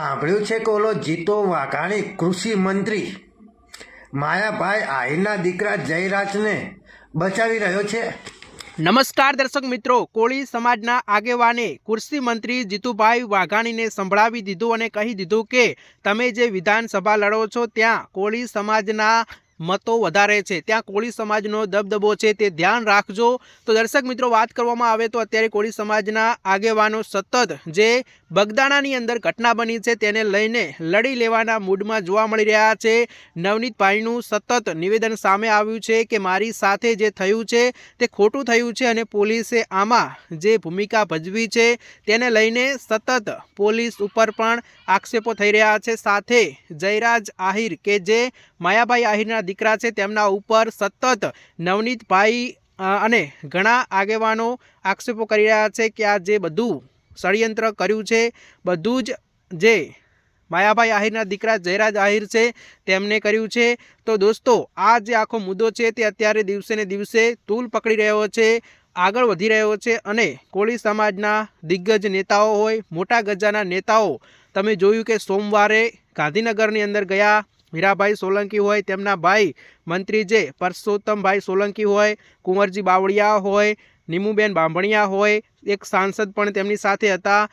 સાંભળ્યું છે કે ઓલો જીતો વાઘાણી કૃષિ મંત્રી. માયાભાઈ આહિરના દીકરા જયરાજને બચાવી રહ્યો છે. નમસ્કાર દર્શક મિત્રો, કોળી સમાજના આગેવાને કૃષિ મંત્રી જીતુભાઈ વાઘાણીને સંભળાવી દીધું અને કહી દીધું કે, તમે જે વિધાનસભા લડો છો, ત્યાં કોળી સમાજના મતો વધારે છે. ત્યાં કોળી સમાજનો દબદબો છે તે ધ્યાન રાખજો. તો દર્શક મિત્રો, વાત કરવામાં આવે તો અત્યારે કોળી સમાજના આગેવાનો સતત જે બગદાણાની અંદર ઘટના બની છે તેને લઈને લડી લેવાના મૂડમાં જોવા મળી રહ્યા છે. નવનીતભાઈનું સતત નિવેદન સામે આવ્યું છે કે મારી સાથે જે થયું છે તે ખોટું થયું છે અને પોલીસે આમાં જે ભૂમિકા ભજવી છે તેને લઈને સતત પોલીસ ઉપર પણ આક્ષેપો થઈ રહ્યા છે. સાથે જયરાજ આહિર કે જે માયાભાઈ આહિરના દીકરા છે, તેમના ઉપર સતત નવનીતભાઈ અને ઘણા આગેવાનો આક્ષેપો કરી રહ્યા છે કે આ જે બધું ષડયંત્ર કર્યું છે, બધું જ જે માયાભાઈ આહિરના દીકરા જયરાજ આહિર છે, તેમને કર્યું છે. તો દોસ્તો, આ જે આખો મુદ્દો છે તે અત્યારે દિવસે ને દિવસે તૂલ પકડી રહ્યો છે, આગળ વધી રહ્યો છે અને કોળી સમાજના દિગ્ગજ નેતાઓ હોય, મોટા ગજાના નેતાઓ, તમે જોયું કે સોમવારે ગાંધીનગરની અંદર ગયા હીરાભાઈ સોલંકી હોય, તેમના ભાઈ મંત્રી જે પરસોત્તમભાઈ સોલંકી હોય, કુંવરજી બાવળિયા હોય, નીમુબેન બાંભણિયા હોય એક સાંસદ પણ તેમની સાથે હતા.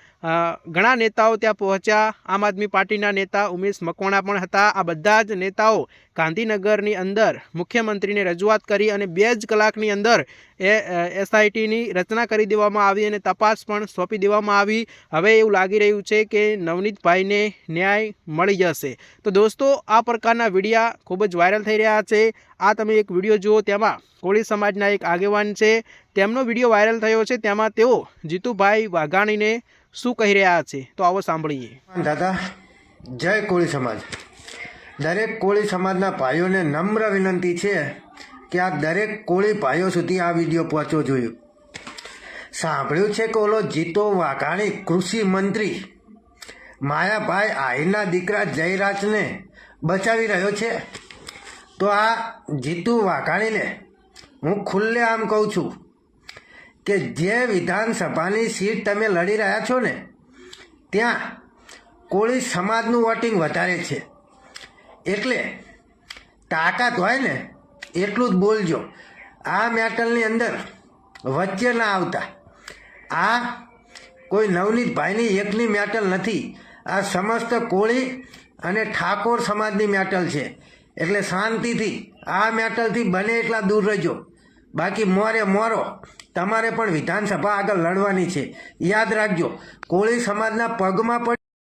ઘણા નેતાઓ ત્યાં પહોંચ્યા. આમ આદમી પાર્ટીના નેતા ઉમેશ મકવાણા પણ હતા. આ બધા જ નેતાઓ ગાંધીનગરની અંદર મુખ્યમંત્રીને રજૂઆત કરી અને બે જ કલાકની અંદર એ એસઆઈટીની રચના કરી દેવામાં આવી અને તપાસ પણ સોંપી દેવામાં આવી. હવે એવું લાગી રહ્યું છે કે નવનીતભાઈને ન્યાય મળી જશે. તો દોસ્તો, આ પ્રકારના વિડીયા ખૂબ જ વાયરલ થઈ રહ્યા છે. આ તમે એક વીડિયો જુઓ, તેમાં કોળી સમાજના એક આગેવાન છે. તેમનો વીડિયો વાયરલ થયો છે. તેમાં તેઓ જીતુભાઈ વાઘાણીને શું કહી રહ્યા છે? તો આવો સાંભળીએ. દાદા, જય કોળી સમાજ. દરેક કોળી સમાજના ભાઈઓને નમ્ર વિનંતી છે કે આ દરેક કોળી ભાઈઓ સુધી આ વીડિયો પહોંચવો જોઈએ. સાંભળ્યું છે કે ઓલો જીતો વાઘાણી કૃષિ મંત્રી માયાભાઈ આહિરના દીકરા જયરાજને બચાવી રહ્યો છે? તો આ જીતુ વાઘાણીને હું ખુલ્લે આમ કહું છું કે જે વિધાનસભાની સીટ તમે લડી રહ્યા છો ને, ત્યાં કોળી સમાજનું વોટિંગ વધારે છે. એટલે તાકાત હોય ને, એટલું જ બોલજો. આ મેટલની અંદર વચ્ચે ના આવતા. આ કોઈ નવનીતભાઈની એકની મેટલ નથી. આ સમસ્ત કોળી અને ઠાકોર સમાજની મેટલ છે. એટલે શાંતિથી આ મેટલથી બને એટલા દૂર રહેજો. બાકી મોરે મોરો. તમારે પણ વિધાનસભા આગળ લડવાની છે. યાદ રાખજો, કોળી સમાજના પગમાં પણ